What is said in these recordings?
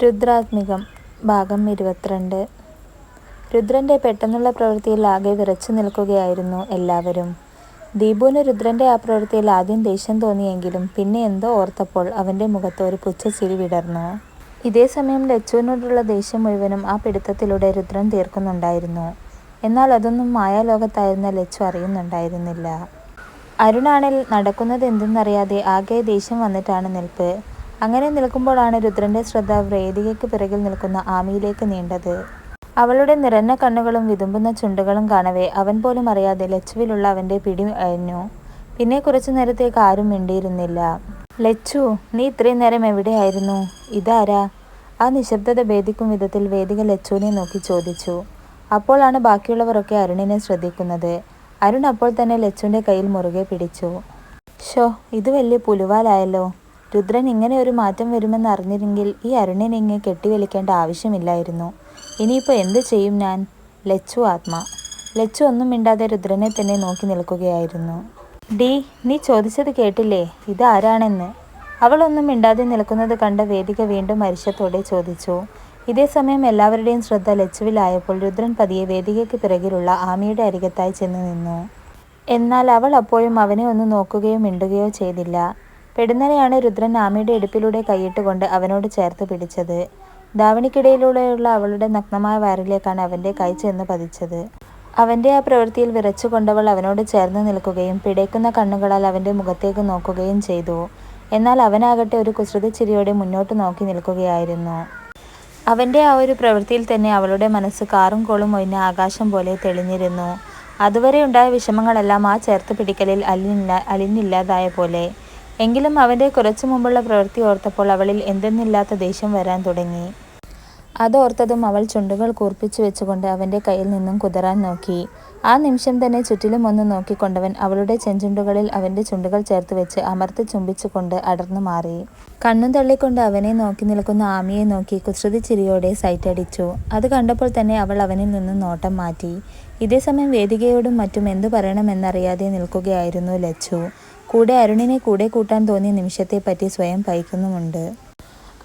രുദ്രാത്മികം ഭാഗം ഇരുപത്തിരണ്ട് രുദ്രന്റെ പെട്ടെന്നുള്ള പ്രവൃത്തിയിൽ ആകെ വിറച്ചു നിൽക്കുകയായിരുന്നു എല്ലാവരും. ദീപുവിന് രുദ്രന്റെ ആ പ്രവൃത്തിയിൽ ആദ്യം ദേഷ്യം തോന്നിയെങ്കിലും പിന്നെ എന്തോ ഓർത്തപ്പോൾ അവന്റെ മുഖത്ത് ഒരു പുച്ഛച്ചിരി വിടർന്നു. ഇതേസമയം ലച്ചുവിനോടുള്ള ദേഷ്യം മുഴുവനും ആ പിടുത്തത്തിലൂടെ രുദ്രൻ തീർക്കുന്നുണ്ടായിരുന്നു. എന്നാൽ അതൊന്നും മായാലോകത്തായിരുന്ന ലച്ചു അറിയുന്നുണ്ടായിരുന്നില്ല. അരുണാണിൽ നടക്കുന്നത് എന്തെന്നറിയാതെ ആകെ ദേഷ്യം വന്നിട്ടാണ് നിൽപ്പ്. അങ്ങനെ നിൽക്കുമ്പോഴാണ് രുദ്രന്റെ ശ്രദ്ധ വേദികയ്ക്ക് പിറകിൽ നിൽക്കുന്ന ആമിയിലേക്ക് നീണ്ടത്. അവളുടെ നിറഞ്ഞ കണ്ണുകളും വിതുമ്പുന്ന ചുണ്ടുകളും കാണവേ അവൻ പോലും അറിയാതെ ലച്ചുവിലുള്ള അവന്റെ പിടി അയഞ്ഞു. പിന്നെ കുറച്ചു നേരത്തേക്ക് ആരും മിണ്ടിയിരുന്നില്ല. "ലച്ചു, നീ ഇത്രയും നേരം എവിടെയായിരുന്നു? ഇതാരാ? " ആ നിശബ്ദത ഭേദിക്കും വിധത്തിൽ വേദിക ലച്ചുവിനെ നോക്കി ചോദിച്ചു. അപ്പോഴാണ് ബാക്കിയുള്ളവരൊക്കെ അരുണിനെ ശ്രദ്ധിക്കുന്നത്. അരുൺ അപ്പോൾ തന്നെ ലച്ചുവിന്റെ കയ്യിൽ മുറുകെ പിടിച്ചു. ഷോ ഇത് വലിയ പുലുവാലായല്ലോ. രുദ്രൻ ഇങ്ങനെ ഒരു മാറ്റം വരുമെന്ന് അറിഞ്ഞിരുന്നെങ്കിൽ ഈ അരുണിനെ ഇങ്ങ് കെട്ടിവലിക്കേണ്ട ആവശ്യമില്ലായിരുന്നു. ഇനിയിപ്പോൾ എന്ത് ചെയ്യും ഞാൻ? " ലച്ചു ആത്മ. ലച്ചു ഒന്നും മിണ്ടാതെ രുദ്രനെ തന്നെ നോക്കി നിൽക്കുകയായിരുന്നു. ഡി നീ ചോദിച്ചത് കേട്ടില്ലേ ഇതാരാണെന്ന്? " അവൾ ഒന്നും മിണ്ടാതെ നിൽക്കുന്നത് കണ്ട വേദിക വീണ്ടും മരിച്ചത്തോടെ ചോദിച്ചു. ഇതേ സമയം എല്ലാവരുടെയും ശ്രദ്ധ ലച്ചുവിലായപ്പോൾ രുദ്രൻ പതിയെ വേദികയ്ക്ക് പിറകിലുള്ള ആമിയുടെ അരികത്തായി ചെന്ന് നിന്നു. എന്നാൽ അവൾ അപ്പോഴും അവനെ ഒന്ന് നോക്കുകയോ മിണ്ടുകയോ ചെയ്തില്ല. പെടുന്നനെയാണ് രുദ്രൻ ആമയുടെ ഇടുപ്പിലൂടെ കൈയിട്ടുകൊണ്ട് അവനോട് ചേർത്ത് പിടിച്ചത്. ധാവണിക്കിടയിലൂടെയുള്ള അവളുടെ നഗ്നമായ വയറിലേക്കാണ് അവന്റെ കൈ ചെന്ന് പതിച്ചത്. അവന്റെ ആ പ്രവൃത്തിയിൽ വിറച്ചുകൊണ്ടവൾ അവനോട് ചേർന്ന് നിൽക്കുകയും പിടയ്ക്കുന്ന കണ്ണുകളാൽ അവന്റെ മുഖത്തേക്ക് നോക്കുകയും ചെയ്തു. എന്നാൽ അവനാകട്ടെ ഒരു കുസൃതിച്ചിരിയോടെ മുന്നോട്ട് നോക്കി നിൽക്കുകയായിരുന്നു. അവന്റെ ആ ഒരു പ്രവൃത്തിയിൽ തന്നെ അവളുടെ മനസ്സ് കാറും കോളും ഒഴിഞ്ഞ ആകാശം പോലെ തെളിഞ്ഞിരുന്നു. അതുവരെ ഉണ്ടായ വിഷമങ്ങളെല്ലാം ആ ചേർത്ത് പിടിക്കലിൽ അലിഞ്ഞില്ല അലിഞ്ഞില്ലാതായ പോലെ. എങ്കിലും അവന്റെ കുറച്ചു മുമ്പുള്ള പ്രവൃത്തി ഓർത്തപ്പോൾ അവളിൽ എന്തെന്നില്ലാത്ത ദേഷ്യം വരാൻ തുടങ്ങി. അതോർത്തതും അവൾ ചുണ്ടുകൾ കൂർപ്പിച്ചു വെച്ചുകൊണ്ട് അവന്റെ കയ്യിൽ നിന്നും കുതിരാൻ നോക്കി. ആ നിമിഷം തന്നെ ചുറ്റിലും ഒന്ന് നോക്കിക്കൊണ്ടവൻ അവളുടെ ചെഞ്ചുണ്ടുകളിൽ അവന്റെ ചുണ്ടുകൾ ചേർത്ത് വെച്ച് അമർത്തി ചുംബിച്ചുകൊണ്ട് അടർന്നു മാറി. കണ്ണും തള്ളിക്കൊണ്ട് അവനെ നോക്കി നിൽക്കുന്ന ആമിയെ നോക്കി കുസൃതി ചിരിയോടെ സൈറ്റടിച്ചു. അത് കണ്ടപ്പോൾ തന്നെ അവൾ അവനിൽ നിന്നും നോട്ടം മാറ്റി. ഇതേസമയം വേദികയോടും മറ്റും എന്തു പറയണമെന്നറിയാതെ നിൽക്കുകയായിരുന്നു ലച്ചു. കൂടെ അരുണിനെ കൂടെ കൂട്ടാൻ തോന്നിയ നിമിഷത്തെപ്പറ്റി സ്വയം പഴിക്കുന്നുമുണ്ട്.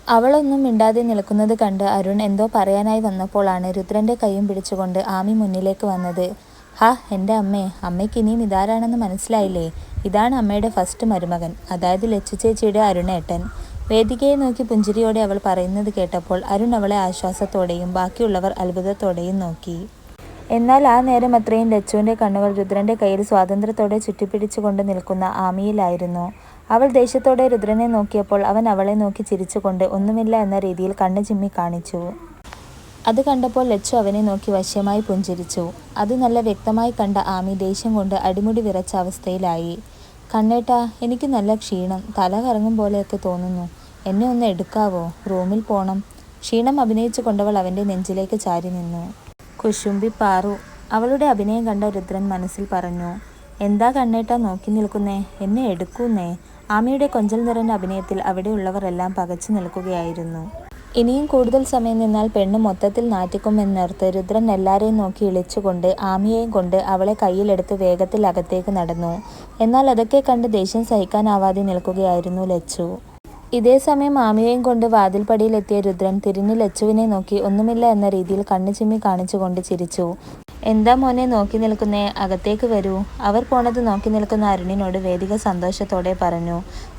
അവൾ ഒന്നും മിണ്ടാതെ നിൽക്കുന്നത് കണ്ട് അരുൺ എന്തോ പറയാനായി വന്നപ്പോഴാണ് രുദ്രന്റെ കൈയും പിടിച്ചുകൊണ്ട് ആമി മുന്നിലേക്ക് വന്നത്. "ഹാ എന്റെ അമ്മേ, അമ്മയ്ക്ക് ഇനിയും ഇതാരാണെന്ന് മനസ്സിലായില്ലേ? ഇതാണ് അമ്മയുടെ ഫസ്റ്റ് മരുമകൻ, അതായത് ലച്ചു ചേച്ചിയുടെ അരുണേട്ടൻ. " വേദികയെ നോക്കി പുഞ്ചിരിയോടെ അവൾ പറയുന്നത് കേട്ടപ്പോൾ അരുൺ അവളെ ആശ്വാസത്തോടെയും ബാക്കിയുള്ളവർ അത്ഭുതത്തോടെയും നോക്കി. എന്നാൽ ആ നേരം അത്രയും ലച്ചുവിന്റെ കണ്ണുകൾ രുദ്രന്റെ കയ്യിൽ സ്വാതന്ത്ര്യത്തോടെ ചുറ്റിപ്പിടിച്ചുകൊണ്ട് നിൽക്കുന്ന ആമിയിലായിരുന്നു. അവൾ ദേഷ്യത്തോടെ രുദ്രനെ നോക്കിയപ്പോൾ അവൻ അവളെ നോക്കി ചിരിച്ചുകൊണ്ട് ഒന്നുമില്ല എന്ന രീതിയിൽ കണ്ണ് ചിമ്മി കാണിച്ചു. അത് കണ്ടപ്പോൾ ലച്ചു അവനെ നോക്കി വശ്യമായി പുഞ്ചിരിച്ചു. അത് നല്ല വ്യക്തമായി കണ്ട ആമി ദേഷ്യം കൊണ്ട് അടിമുടി വിറച്ച അവസ്ഥയിലായി. "കണ്ണേട്ടാ, എനിക്ക് നല്ല ക്ഷീണം, തല കറങ്ങും പോലെയൊക്കെ തോന്നുന്നു. എന്നെ ഒന്ന് എടുക്കാവോ? റൂമിൽ പോണം. " ക്ഷീണം അഭിനയിച്ചു കൊണ്ടവൾ അവന്റെ നെഞ്ചിലേക്ക് ചാരി നിന്നു. "കുശുമ്പി പാറു. " അവളുടെ അഭിനയം കണ്ട രുദ്രൻ മനസ്സിൽ പറഞ്ഞു. "എന്താ കണ്ണേട്ടാ നോക്കി നിൽക്കുന്നേ, എന്നെ എടുക്കൂന്നേ? " ആമയുടെ കൊഞ്ചൽ നിറഞ്ഞ അഭിനയത്തിൽ അവിടെയുള്ളവർ എല്ലാം പകച്ചു നിൽക്കുകയായിരുന്നു. ഇനിയും കൂടുതൽ സമയം നിന്നാൽ പെണ്ണ് മൊത്തത്തിൽ നാറ്റിക്കുമെന്നോർത്ത് രുദ്രൻ എല്ലാവരെയും നോക്കി ഇളിച്ചുകൊണ്ട് ആമിയെയും കൊണ്ട് അവളെ കയ്യിലെടുത്ത് വേഗത്തിൽ അകത്തേക്ക് നടന്നു. എന്നാൽ അതൊക്കെ കണ്ട് ദേഷ്യം സഹിക്കാനാവാതെ നിൽക്കുകയായിരുന്നു ലച്ചു. ഇതേസമയം മാമിയെയും കൊണ്ട് വാതിൽപ്പടിയിലെത്തിയ രുദ്രൻ തിരിഞ്ഞ് ലച്ചുവിനെ നോക്കി ഒന്നുമില്ല എന്ന രീതിയിൽ കണ്ണു ചിമ്മി കാണിച്ചുകൊണ്ട് ചിരിച്ചു. "എന്താ മോനെ നോക്കി നിൽക്കുന്നേ, അകത്തേക്ക് വരൂ. " അവർ പോണത് നോക്കി നിൽക്കുന്ന അരുണിനോട് വേദിക സന്തോഷത്തോടെ പറഞ്ഞു.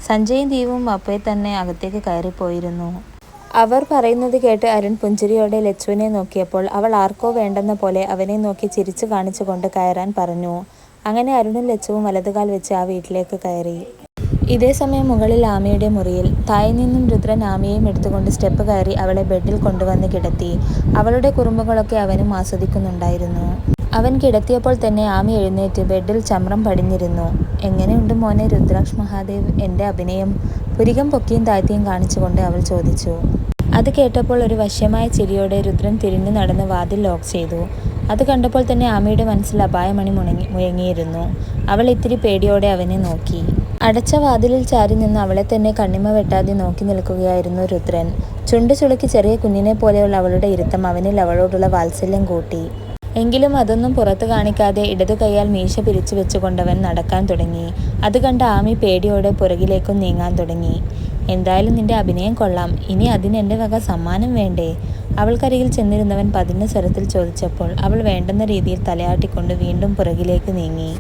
സഞ്ജയും ദീപും ദീപുവും അപ്പത്തന്നെ അകത്തേക്ക് കയറിപ്പോയിരുന്നു. അവർ പറയുന്നത് കേട്ട് അരുൺ പുഞ്ചിരിയോടെ ലച്ചുവിനെ നോക്കിയപ്പോൾ അവൾ ആർക്കോ വേണ്ടെന്ന പോലെ അവനെ നോക്കി ചിരിച്ചു കാണിച്ചുകൊണ്ട് കയറാൻ പറഞ്ഞു. അങ്ങനെ അരുണും ലച്ചുവും വലതുകാൽ വെച്ച് ആ വീട്ടിലേക്ക് കയറി. ഇതേസമയം മുകളിൽ ആമയുടെ മുറിയിൽ. തായിൽ നിന്നും രുദ്രൻ ആമയെയും എടുത്തുകൊണ്ട് സ്റ്റെപ്പ് കയറി അവളെ ബെഡിൽ കൊണ്ടുവന്ന് കിടത്തി. അവളുടെ കുറുമ്പുകളൊക്കെ അവനും ആസ്വദിക്കുന്നുണ്ടായിരുന്നു. അവൻ കിടത്തിയപ്പോൾ തന്നെ ആമി എഴുന്നേറ്റ് ബെഡിൽ ചമ്രം പടിഞ്ഞിരുന്നു. "എങ്ങനെയുണ്ട് മോനെ രുദ്രാക്ഷ് മഹാദേവ് എന്റെ അഭിനയം? " പുരികം പൊക്കിയും താഴ്ത്തിയും കാണിച്ചുകൊണ്ട് അവൾ ചോദിച്ചു. അത് കേട്ടപ്പോൾ ഒരു വശ്യമായ ചിരിയോടെ രുദ്രൻ തിരിഞ്ഞു നടന്ന് വാതിൽ ലോക്ക് ചെയ്തു. അത് കണ്ടപ്പോൾ തന്നെ ആമയുടെ മനസ്സിൽ അപായമണി മുണങ്ങി മുഴങ്ങിയിരുന്നു. അവൾ ഇത്തിരി പേടിയോടെ അവനെ നോക്കി. അടച്ച വാതിലിൽ ചാരി നിന്ന് അവളെ തന്നെ കണ്ണിമ വെട്ടാതെ നോക്കി നിൽക്കുകയായിരുന്നു രുദ്രൻ. ചുണ്ടു ചുളുക്കി ചെറിയ കുഞ്ഞിനെ പോലെയുള്ള അവളുടെ ഇരുത്തം അവനിൽ അവളോടുള്ള വാത്സല്യം കൂട്ടി. എങ്കിലും അതൊന്നും പുറത്തു കാണിക്കാതെ ഇടതു കൈയാൽ മീശ പിരിച്ചു വെച്ചുകൊണ്ടവൻ നടക്കാൻ തുടങ്ങി. അത് കണ്ട ആമി പേടിയോടെ പുറകിലേക്കും നീങ്ങാൻ തുടങ്ങി. എന്തായാലും നിന്റെ അഭിനയം കൊള്ളാം ഇനി അതിന് എന്റെ വക സമ്മാനം വേണ്ടേ അവൾക്കരികിൽ ചെന്നിരുന്നവൻ പതിഞ്ഞ സ്വരത്തിൽ ചോദിച്ചപ്പോൾ അവൾ വേണ്ടെന്ന രീതിയിൽ തലയാട്ടിക്കൊണ്ട് വീണ്ടും പുറകിലേക്ക് നീങ്ങി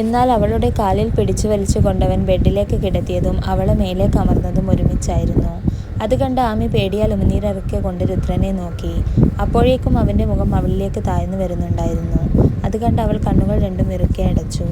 എന്നാൽ അവളുടെ കാലിൽ പിടിച്ചു വലിച്ചു കൊണ്ടവൻ ബെഡിലേക്ക് കിടത്തിയതും അവളെ മേലെ കമർന്നതും ഒരുമിച്ചായിരുന്നു. അത് കണ്ട് ആമി പേടിയാൽ ഉമിനീരക്കെ കൊണ്ട് രുദ്രനെ നോക്കി. അപ്പോഴേക്കും അവന്റെ മുഖം അവളിലേക്ക് താഴ്ന്നു വരുന്നുണ്ടായിരുന്നു. അത് കണ്ട് അവൾ കണ്ണുകൾ രണ്ടും ഇറുക്കെ അടച്ചു.